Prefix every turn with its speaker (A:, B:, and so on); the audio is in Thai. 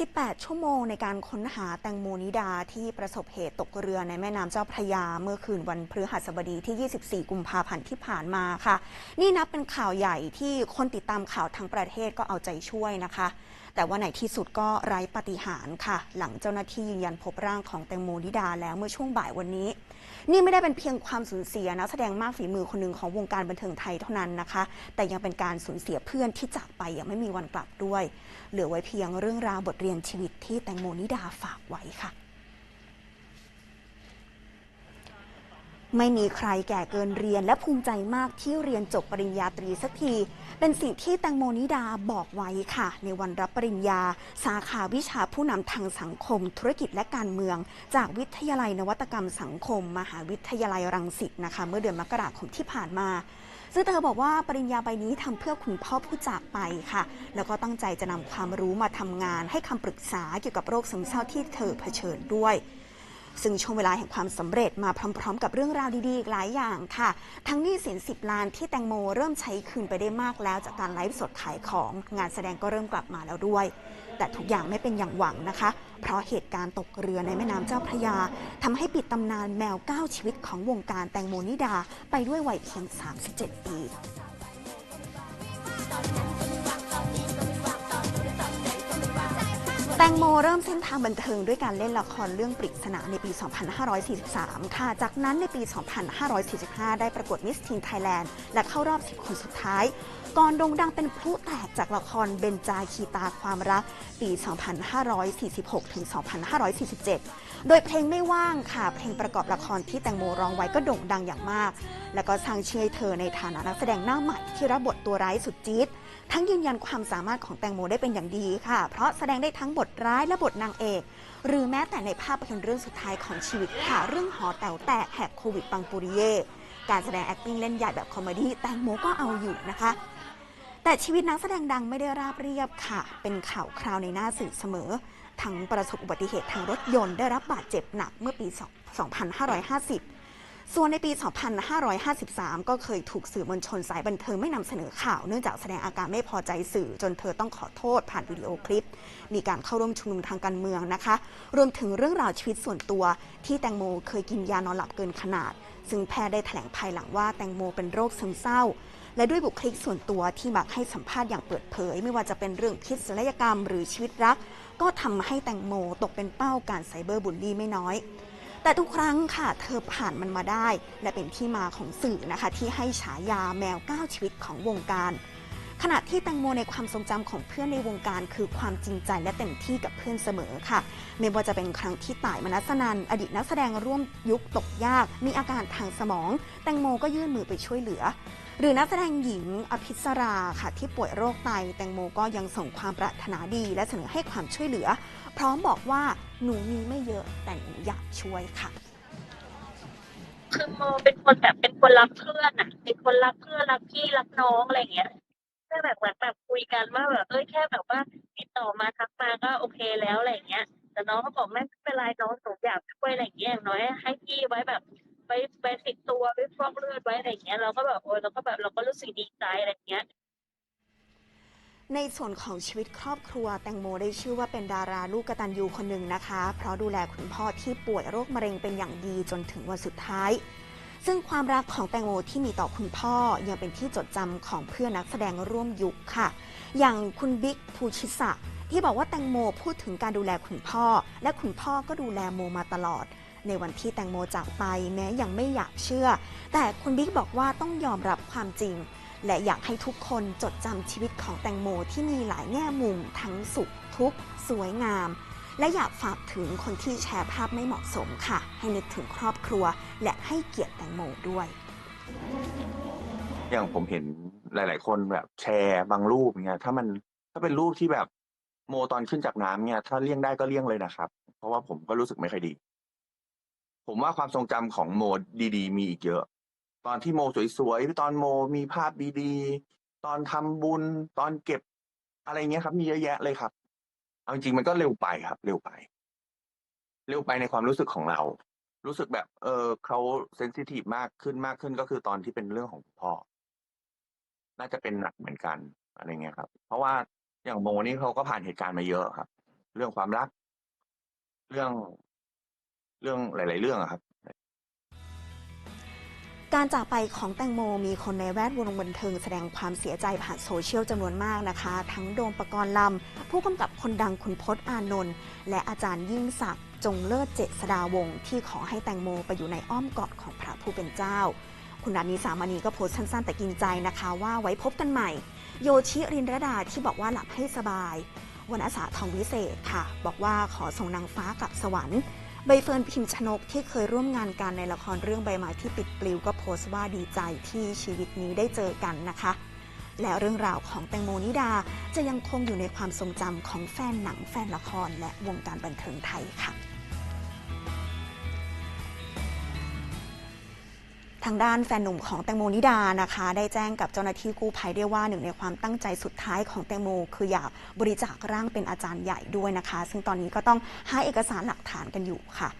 A: 18 ชั่วโมงในการค้นหาแตงโมนิดาที่ประสบเหตุตกเรือในแม่น้ำเจ้าพระยา เมื่อคืนวันพฤหัสบดีที่ 24 กุมภาพันธ์ที่ผ่านมาค่ะ นี่นับเป็นข่าวใหญ่ที่คนติดตามข่าวทั้งประเทศก็เอาใจช่วยนะคะ แต่ว่าในที่สุดก็ไร้ปาฏิหารค่ะ หลังเจ้าหน้าที่ยืนยันพบร่างของแตงโมนิดาแล้วเมื่อช่วงบ่ายวันนี้ นี่ไม่ได้เป็นเพียงความสูญเสียนะแสดงมากฝีมือคนหนึ่งของวงการบันเทิงไทยเท่านั้นนะคะ แต่ยังเป็นการสูญเสียเพื่อนที่จากไปอย่างไม่มีวันกลับด้วย เหลือไว้เพียงเรื่องราวบทเรียนชีวิตที่แตงโมนิดาฝากไว้ค่ะ ไม่มีใครแก่เกินเรียนและภูมิใจมากที่เรียนจบปริญญาตรีสักที เป็นสิ่งที่แตงโมนิดาบอกไว้ค่ะ ในวันรับปริญญา สาขาวิชาผู้นำทางสังคม ธุรกิจและการเมือง จากวิทยาลัยนวัตกรรมสังคม มหาวิทยาลัยรังสิตนะคะ เมื่อเดือนมกราคมที่ผ่านมาซึ่งเธอบอกว่าปริญญาใบนี้ทำเพื่อคุณพ่อผู้จากไปค่ะ แล้วก็ตั้งใจจะนำความรู้มาทำงาน ให้คำปรึกษาเกี่ยวกับโรคซึมเศร้าที่เธอเผชิญด้วย ซึ่งช่วงเวลาแห่งความสำเร็จมาพร้อม ๆ กับเรื่องราวดีๆอีกหลายอย่างค่ะ ทั้งนี้สิน10ล้านที่แตงโมเริ่มใช้คืนไปได้มากแล้ว จากการไลฟ์สดขายของงานแสดงก็เริ่มกลับมาแล้วด้วย แต่ทุกอย่างไม่เป็นอย่างหวังนะคะ เพราะเหตุการณ์ตกเรือในแม่น้ำเจ้าพระยาทำให้ปิดตำนานแมว 9 ชีวิตของวงการแตงโมนิดา ไปด้วยวัยเพียง 37 ปี แตงโมเริ่มเส้นทางบันเทิงด้วยการเล่นละครเรื่องปริศนาในปี 2543 ค่ะ จากนั้นในปี 2545 ได้ประกวดมิสทีนไทยแลนด์ และเข้ารอบ 10 คนสุดท้าย ก่อนโด่งดังเป็นพลุแตกจากละครเบนจาคีตาความรัก ปี 2546 ถึง 2547 โดยเพลงไม่ว่างค่ะ เพลงประกอบละครที่แตงโมร้องไว้ก็โด่งดังอย่างมาก แล้วก็สร้างชื่อให้เธอในฐานะนักแสดงหน้าใหม่ที่รับบทตัวร้ายสุดจี๊ด ทั้งยืนยันความสามารถของแตงโมได้เป็นอย่างดีค่ะ เพราะแสดงได้ทั้งบทร้ายและบทนางเอก หรือแม้แต่ในภาพยนตร์เรื่องสุดท้ายของชีวิตค่ะ เรื่องหอแต๋วแตกแหกโควิดปังปุริเย่การแสดง acting เล่นใหญ่แบบคอมเมดี้แตงโมก็เอาอยู่นะคะ แต่ชีวิตนักแสดงดังไม่ได้ราบเรียบค่ะ เป็นข่าวคราวในหน้าสื่อเสมอ ทั้งประสบอุบัติเหตุทางรถยนต์ได้รับบาดเจ็บหนักเมื่อปี 2550 ส่วนในปี 2553 ก็เคยถูกสื่อมวลชนสายบันเทิงไม่นำเสนอข่าว เนื่องจากแสดงอาการไม่พอใจสื่อจนเธอต้องขอโทษผ่านวิดีโอคลิป มีการเข้าร่วมชุมนุมทางการเมืองนะคะ รวมถึงเรื่องราวชีวิตส่วนตัวที่แตงโมเคยกินยานอนหลับเกินขนาด ซึ่งแพทย์ได้แถลงภายหลังว่าแตงโมเป็นโรคซึมเศร้า และด้วยบุคลิกส่วนตัวที่มักให้สัมภาษณ์อย่างเปิดเผย ไม่ว่าจะเป็นเรื่องพิษศัลยกรรม หรือชีวิตรัก ก็ทำให้แตงโมตกเป็นเป้าการไซเบอร์บูลลี่ไม่น้อย แต่ทุกครั้งค่ะ เธอผ่านมันมาได้ และเป็นที่มาของสื่อนะคะ ที่ให้ฉายาแมว9ชีวิตของวงการ ขณะที่แตงโมในความทรงจำของเพื่อนในวงการ คือความจริงใจและเต็มที่กับเพื่อนเสมอค่ะ ไม่ว่าจะเป็นครั้งที่ต่ายมนัสนันอดีตนักแสดงร่วมยุคตกยาก มีอาการทางสมอง แตงโมก็ยื่นมือไปช่วยเหลือ หรือนักแสดงหญิงอภิสราค่ะที่ป่วยโรคไตแตงโมก็ยังส่งความปรารถนาดีและเสนอให้ความช่วยเหลือ พร้อมบอกว่าหนูมีไม่เยอะแต่หนูอยากช่วยค่ะ
B: คือโมเป็นคนแบบเป็นคนรักเพื่อนอะเป็นคนรักเพื่อนรักพี่รักน้องอะไรเงี้ยแค่แบบเหมือนแบบคุยกันว่าแบบเอ้ยแค่แบบว่าติดต่อมาทักมาก็โอเคแล้วอะไรเงี้ย แต่น้องก็บอกไม่เป็นไรน้องหนูอยากช่วยอะไรเงี้ยอย่างน้อยให้พี่ไว้แบบ ไปไปติดตัวไว้ฟอกเลือดไว้อะไรอย่างเงี้ยเราก็แบบโอ้ยเราก็แบบเราก็รู้สึกดีใจอะไรอย่างเงี้ย
A: ในส่วนของชีวิตครอบครัวแตงโมได้ชื่อว่าเป็นดาราลูกกตัญญูคนหนึ่งนะคะ เพราะดูแลคุณพ่อที่ป่วยโรคมะเร็งเป็นอย่างดีจนถึงวันสุดท้าย ซึ่งความรักของแตงโมที่มีต่อคุณพ่อยังเป็นที่จดจำของเพื่อนนักแสดงร่วมยุคค่ะ อย่างคุณบิ๊กภูชิสะที่บอกว่าแตงโมพูดถึงการดูแลคุณพ่อ และคุณพ่อก็ดูแลโมมาตลอด ในวันที่แตงโมจากไปแม้ยังไม่อยากเชื่อ แต่คุณบิ๊กบอกว่าต้องยอมรับความจริง และอยากให้ทุกคนจดจำชีวิตของแตงโมที่มีหลายแง่มุม ทั้งสุขทุกข์สวยงาม และอยากฝากถึงคนที่แชร์ภาพไม่เหมาะสมค่ะ ให้นึกถึงครอบครัว และให้เกียรติแตงโมด้วย
C: อย่างผมเห็นหลาย ๆ คนแบบแชร์บางรูปเงี้ยถ้ามันถ้าเป็นรูปที่แบบโมตอนขึ้นจากน้ำเนี่ย ถ้าเลี่ยงได้ก็เลี่ยงเลยนะครับ เพราะว่าผมก็รู้สึกไม่ค่อยดี ผมว่าความทรงจำของโมดีๆ มีอีกเยอะ ตอนที่โมสวยๆตอนโมมีภาพดีๆ ตอนทำบุญตอนเก็บอะไรเงี้ยครับ มีเยอะแยะเลยครับ เอาจริงๆมันก็เร็วไปครับ เร็วไป เร็วไปในความรู้สึกของเรา รู้สึกแบบ เออเขาเซนซิทีฟมากขึ้นมากขึ้นก็คือตอนที่เป็นเรื่องของคุณพ่อ น่าจะเป็นหนักเหมือนกันอะไรเงี้ยครับ เพราะว่าอย่างโมนี่เขาก็ผ่านเหตุการณ์มาเยอะครับ เรื่องความรัก เรื่อง เรื่องหลาย ๆ เรื่องอะครับ
A: การจากไปของแตงโมมีคนในแวดวงบันเทิงแสดงความเสียใจผ่านโซเชียลจำนวนมากนะคะ ทั้งโดมปกรณ์ลำ ผู้กำกับคนดังคุณพจน์อานนท์และอาจารย์ยิ่งศักดิ์จงเลิศเจษดาวงศ์ที่ขอให้แตงโมไปอยู่ในอ้อมกอดของพระผู้เป็นเจ้า คุณนันนิสามณีก็โพสต์สั้น ๆ แต่กินใจนะคะ ว่าไว้พบกันใหม่ โยชิรินรดาที่บอกว่าหลับให้สบาย วันอาสาทองวิเศษค่ะ บอกว่าขอส่งนางฟ้ากลับสวรรค์ ใบเฟิร์นพิมพ์ชนกที่เคยร่วมงานกันในละครเรื่องใบไม้ที่ปิดปลิวก็โพสต์ว่าดีใจที่ชีวิตนี้ได้เจอกันนะคะ และเรื่องราวของแตงโมนิดาจะยังคงอยู่ในความทรงจำของแฟนหนังแฟนละครและวงการบันเทิงไทยค่ะางด้านแฟนหนุ่มของแตงโมนิดานะคะ ได้แจ้งกับเจ้าหน้าที่กู้ภัยได้ว่าหนึ่งในความตั้งใจสุดท้ายของแตงโม คืออยากบริจาคร่างเป็นอาจารย์ใหญ่ด้วยนะคะ ซึ่งตอนนี้ก็ต้องหาเอกสารหลักฐานกันอยู่ค่ะ